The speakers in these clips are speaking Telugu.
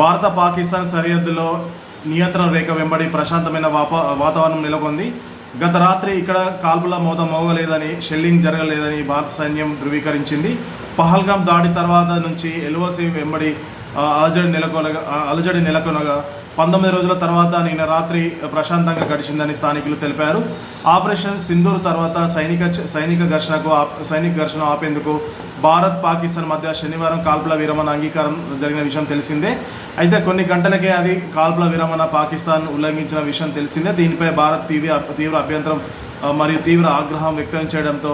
భారత పాకిస్తాన్ సరిహద్దులో నియంత్రణ రేఖ వెంబడి ప్రశాంతమైన వాపా వాతావరణం నెలకొంది. గత రాత్రి ఇక్కడ కాల్పుల మోత మోగలేదని షెల్లింగ్ జరగలేదని భారత సైన్యం ధృవీకరించింది. పహల్గాం దాడి తర్వాత నుంచి ఎల్ఓసి వెంబడి అలజడి నెలకొనగా అలజడి నెలకొనగా పంతొమ్మిది రోజుల తర్వాత నిన్న రాత్రి ప్రశాంతంగా గడిచిందని స్థానికులు తెలిపారు. ఆపరేషన్ సింధూర్ తర్వాత సైనిక సైనిక ఘర్షణకు సైనిక ఘర్షణ ఆపేందుకు భారత్ పాకిస్తాన్ మధ్య శనివారం కాల్పుల విరమణ అంగీకారం జరిగిన విషయం తెలిసిందే. అయితే కొన్ని గంటలకే అది కాల్పుల విరమణ పాకిస్తాన్ ఉల్లంఘించిన విషయం తెలిసిందే. దీనిపై భారత్ తీవ్ర తీవ్ర అభ్యంతరం మరియు తీవ్ర ఆగ్రహం వ్యక్తం చేయడంతో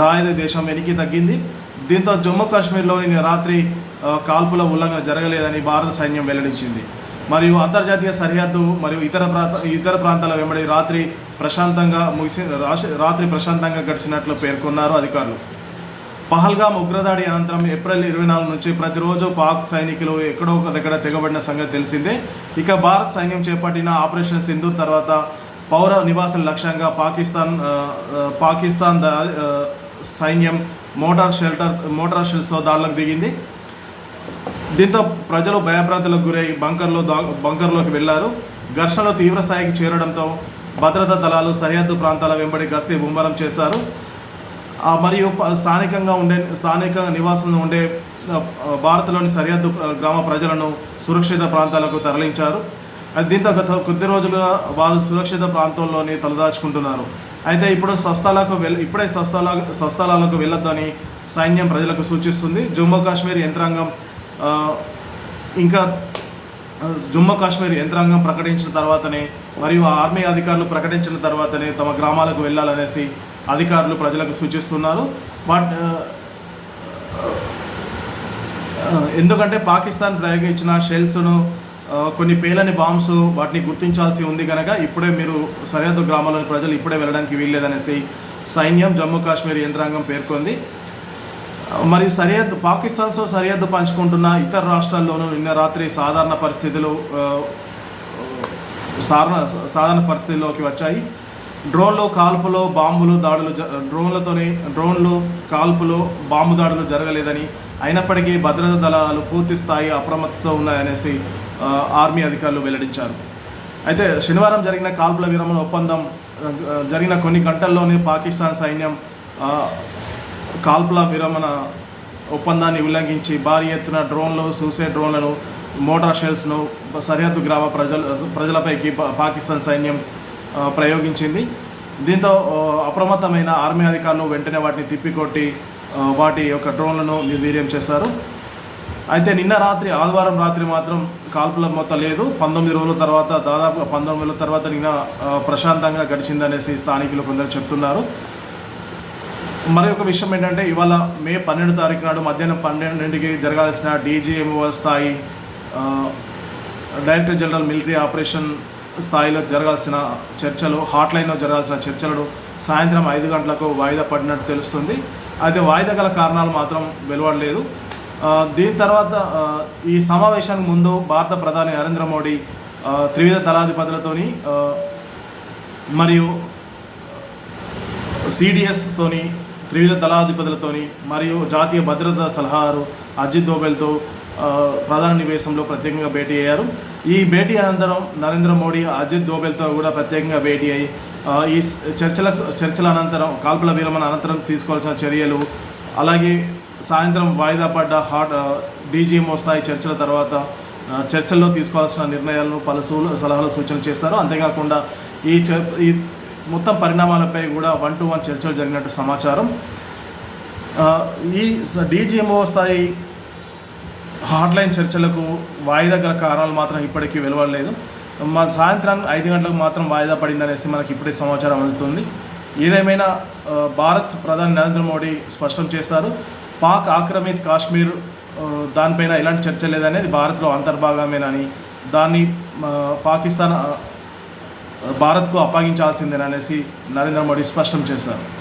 దాయద దేశం వెనక్కి తగ్గింది. దీంతో జమ్మూ కాశ్మీర్లో నిన్న రాత్రి కాల్పుల ఉల్లంఘన జరగలేదని భారత సైన్యం వెల్లడించింది. మరియు అంతర్జాతీయ సరిహద్దు మరియు ఇతర ప్రాంత ఇతర ప్రాంతాల వెంబడి రాత్రి ప్రశాంతంగా ముగిసి రాత్రి ప్రశాంతంగా గడిచినట్లు పేర్కొన్నారు అధికారులు. పహల్గామ్ ఉగ్రదాడి అనంతరం ఏప్రిల్ ఇరవై నాలుగు నుంచి ప్రతిరోజు పాక్ సైనికులు ఎక్కడో ఒక దగ్గర తెగబడిన సంగతి తెలిసిందే. ఇక భారత్ సైన్యం చేపట్టిన ఆపరేషన్ సింధు తర్వాత పౌర నివాసుల లక్ష్యంగా పాకిస్తాన్ పాకిస్తాన్ సైన్యం మోటార్ షెల్టర్ మోటార్ షెల్స్తో దాడులకు దిగింది. దీంతో ప్రజలు భయభ్రాంతులకు గురై బంకర్లో దా బంకర్లోకి వెళ్ళారు ఘర్షణలు తీవ్ర స్థాయికి చేరడంతో భద్రతా దళాలు సరిహద్దు ప్రాంతాల వెంబడి గస్తీ ముమ్మరం చేశారు. మరియు స్థానికంగా ఉండే స్థానిక నివాసంలో ఉండే భారత్లోని సరిహద్దు గ్రామ ప్రజలను సురక్షిత ప్రాంతాలకు తరలించారు. దీంతో గత కొద్ది రోజులుగా వారు సురక్షిత ప్రాంతంలోనే తలదాచుకుంటున్నారు. అయితే ఇప్పుడు స్వస్థలాలకు వెళ్ ఇప్పుడే స్వస్థల స్వస్థలాలకు వెళ్ళొద్దని సైన్యం ప్రజలకు సూచిస్తుంది. జమ్మూ కాశ్మీర్ యంత్రాంగం ఇంకా జమ్మూ కాశ్మీర్ యంత్రాంగం ప్రకటించిన తర్వాతనే మరియు ఆర్మీ అధికారులు ప్రకటించిన తర్వాతనే తమ గ్రామాలకు వెళ్ళాలనేసి అధికారులు ప్రజలకు సూచిస్తున్నారు. బట్ ఎందుకంటే పాకిస్తాన్ ప్రయోగించిన షెల్స్ను కొన్ని పేలని బాంబ్స్ వాటిని గుర్తించాల్సి ఉంది కనుక ఇప్పుడే మీరు సరిహద్దు గ్రామాల్లోని ప్రజలు ఇప్పుడే వెళ్ళడానికి వీల్లేదనేసి సైన్యం జమ్మూ కాశ్మీర్ యంత్రాంగం పేర్కొంది. మరియు సరిహద్దు పాకిస్తాన్తో సరిహద్దు పంచుకుంటున్న ఇతర రాష్ట్రాల్లోనూ నిన్న రాత్రి సాధారణ పరిస్థితులు సాధారణ సాధారణ పరిస్థితుల్లోకి వచ్చాయి. డ్రోన్లు కాల్పులు బాంబులు దాడులు జ- డ్రోన్లు కాల్పులు బాంబు దాడులు జరగలేదని అయినప్పటికీ భద్రతా దళాలు పూర్తి స్థాయి అప్రమత్తతో ఉన్నాయనేసి ఆర్మీ అధికారులు వెల్లడించారు. అయితే శనివారం జరిగిన కాల్పుల విరమణ ఒప్పందం జరిగిన కొన్ని గంటల్లోనే పాకిస్తాన్ సైన్యం కాల్పుల విరమణ ఒప్పందాన్ని ఉల్లంఘించి భారీ ఎత్తున డ్రోన్లు సూసైడ్ డ్రోన్లను మోటార్ షెల్స్ను సరిహద్దు గ్రామ ప్రజల ప్రజలపైకి పాకిస్తాన్ సైన్యం ప్రయోగించింది. దీంతో అప్రమత్తమైన ఆర్మీ అధికారులు వెంటనే వాటిని తిప్పికొట్టి వాటి యొక్క డ్రోన్లను నిర్వీర్యం చేశారు. అయితే నిన్న రాత్రి ఆదివారం రాత్రి మాత్రం కాల్పుల మొత్తం లేదు. పంతొమ్మిది రోజుల తర్వాత దాదాపు పంతొమ్మిది రోజుల తర్వాత నిన్న ప్రశాంతంగా గడిచిందనేసి స్థానికులు కొందరు చెప్తున్నారు. మరి ఒక విషయం ఏంటంటే ఇవాళ మే పన్నెండు తారీఖు నాడు మధ్యాహ్నం పన్నెండింటికి జరగాల్సిన డీజీఎంఓ స్థాయి డైరెక్టర్ జనరల్ మిలిటరీ ఆపరేషన్ స్థాయిలో జరగాల్సిన చర్చలు హాట్లైన్లో జరగాల్సిన చర్చలను సాయంత్రం ఐదు గంటలకు వాయిదా పడినట్టు తెలుస్తుంది. అయితే వాయిదా గల కారణాలు మాత్రం వెలువడలేదు. దీని తర్వాత ఈ సమావేశానికి ముందు భారత ప్రధాని నరేంద్ర మోడీ త్రివిధ దళాధిపతులతోని మరియు సిడిఎస్తోని త్రివిధ దళాధిపతులతోని మరియు జాతీయ భద్రతా సలహాదారు అజిత్ దోబెల్తో ప్రధాన నివేశంలో ప్రత్యేకంగా భేటీ అయ్యారు. ఈ భేటీ అనంతరం నరేంద్ర మోడీ అజిత్ దోబెల్తో కూడా ప్రత్యేకంగా భేటీ అయ్యి ఈ చర్చల చర్చల అనంతరం కాల్పుల విరమణ అనంతరం తీసుకోవాల్సిన చర్యలు అలాగే సాయంత్రం వాయిదా పడ్డ హాట్ డీజీఎంఓ స్థాయి చర్చల తర్వాత చర్చల్లో తీసుకోవాల్సిన నిర్ణయాలను పలు సూ సలహాలు సూచనలు చేస్తారు అంతేకాకుండా ఈ చర్ ఈ మొత్తం పరిణామాలపై కూడా వన్ టు వన్ చర్చలు జరిగినట్టు సమాచారం. ఈ డీజీఎంఓ స్థాయి హాట్లైన్ చర్చలకు వాయిదా గల కారణాలు మాత్రం ఇప్పటికీ వెలువడలేదు. మా సాయంత్రం ఐదు గంటలకు మాత్రం వాయిదా పడిందనేసి మనకి ఇప్పుడే సమాచారం అందుతుంది. ఏదేమైనా భారత్ ప్రధాని నరేంద్ర మోడీ స్పష్టం చేశారు. పాక్ ఆక్రమిత్ కాశ్మీర్ దానిపైన ఎలాంటి చర్చ లేదనేది భారత్లో అంతర్భాగమేనని దాన్ని పాకిస్తాన్ భారత్కు అప్పగించాల్సిందేననేసి నరేంద్ర మోడీ స్పష్టం చేశారు.